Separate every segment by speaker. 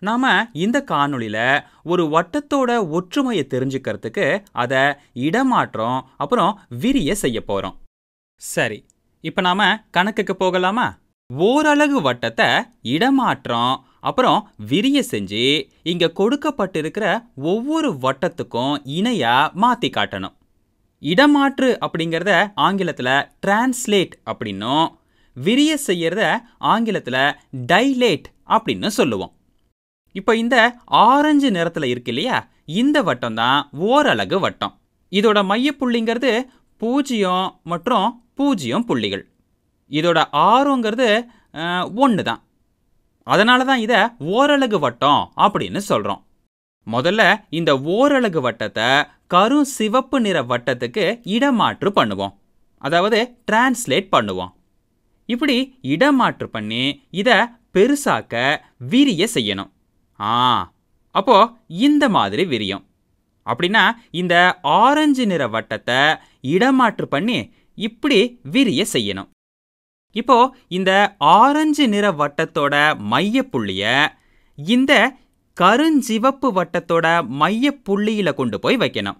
Speaker 1: நாம இந்த காணொளியில ஒரு வட்டத்தோட ஒற்றுமையை தெரிஞ்சுக்கிறதுக்கு அதை இடமாற்றம் அப்புறம் விரிய செய்ய போறோம். சரி இப்போ நாம கணக்குக்கு போகலாமா? ஓரலகு வட்டத்தை இடமாற்றம் அப்புறம் விரிய செஞ்சு இங்க கொடுக்கப்பட்டிருக்கிற ஒவ்வொரு வட்டத்துக்கும் இணையா மாத்தி காட்டணும். இடமாற்று அப்படிங்கிறத ஆங்கிலத்தில் டிரான்ஸ்லேட் அப்படின்னும் விரிய செய்யறத ஆங்கிலத்தில் டைலேட் அப்படின்னு சொல்லுவோம். இப்போ இந்த ஆரஞ்சு நிறத்தில் இருக்கு இல்லையா? இந்த வட்டம் தான் ஓரலகு வட்டம். இதோட மையப்புள்ளிங்கிறது பூஜ்ஜியம் மற்றும் பூஜ்ஜியம் புள்ளிகள். இதோட ஆரோங்கிறது ஒன்று தான் அதனால தான் இதை ஓரலகு வட்டம் அப்படின்னு சொல்கிறோம் முதல்ல இந்த ஓரலகு வட்டத்தை கரும் சிவப்பு நிற வட்டத்துக்கு இடமாற்று பண்ணுவோம். அதாவது டிரான்ஸ்லேட் பண்ணுவோம். இப்படி இடமாற்று பண்ணி இதை பெருசாக்க விரிய செய்யணும். ஆ அப்போது இந்த மாதிரி விரியும். அப்படின்னா இந்த ஆரஞ்சு நிற வட்டத்தை இடமாற்று பண்ணி இப்படி விரிய செய்யணும். இப்போ இந்த ஆரஞ்சு நிற வட்டத்தோட மையப்புள்ளிய இந்த கருஞ்சிவப்பு வட்டத்தோட மையப்புள்ளியில கொண்டு போய் வைக்கணும்.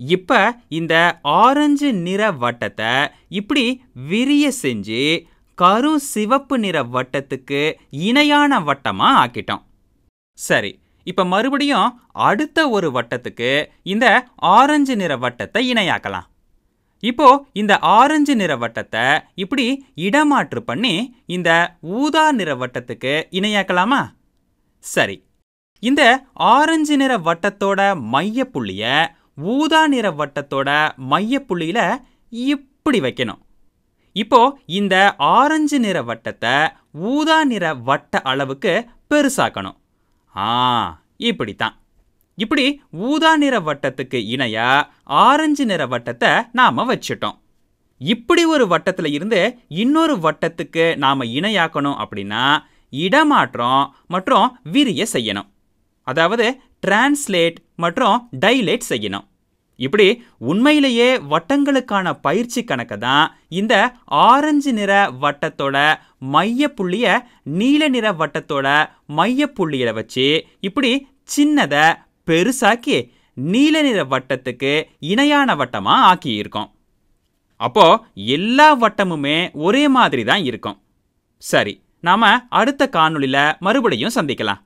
Speaker 1: இப்போ இந்த ஆரஞ்சு நிற வட்டத்தை இப்படி விரிய செஞ்சு கரு சிவப்பு நிற வட்டத்துக்கு இணையான வட்டமாக ஆக்கிட்டோம். சரி இப்ப மறுபடியும் அடுத்த ஒரு வட்டத்துக்கு இந்த ஆரஞ்சு நிற வட்டத்தை இணையாக்கலாம். இப்போ இந்த ஆரஞ்சு நிற வட்டத்தை இப்படி இடமாற்று பண்ணி இந்த ஊதா நிற வட்டத்துக்கு இணையாக்கலாமா? சரி இந்த ஆரஞ்சு நிற வட்டத்தோட மையப்புள்ளிய ஊதா நிற வட்டத்தோட மையப்புள்ளியில இப்படி வைக்கணும். இப்போ இந்த ஆரஞ்சு நிற வட்டத்தை ஊதா நிற வட்ட அளவுக்கு பெருசாக்கணும். ஆ இப்படித்தான். இப்படி ஊதா நிற வட்டத்துக்கு இணையா ஆரஞ்சு நிற வட்டத்தை நாம வச்சுட்டோம். இப்படி ஒரு வட்டத்தில் இருந்து இன்னொரு வட்டத்துக்கு நாம் இணையாக்கணும் அப்படின்னா இடமாற்றம் மற்றும் விரிய செய்யணும். அதாவது டிரான்ஸ்லேட் மற்றும் டைலேட் செய்யணும். இப்படி உண்மையிலேயே வட்டங்களுக்கான பயிற்சி கணக்கு தான் இந்த ஆரஞ்சு நிற வட்டத்தோட மையப்புள்ளிய நீல நிற வட்டத்தோட மையப்புள்ளியில வச்சு இப்படி சின்னதை பெருசாக்கி நீல நிற வட்டத்துக்கு இணையான வட்டமாக ஆக்கியிருக்கோம். அப்போ எல்லா வட்டமுமே ஒரே மாதிரி தான் இருக்கும். சரி நாம அடுத்த காணொலியில் மறுபடியும் சந்திக்கலாம்.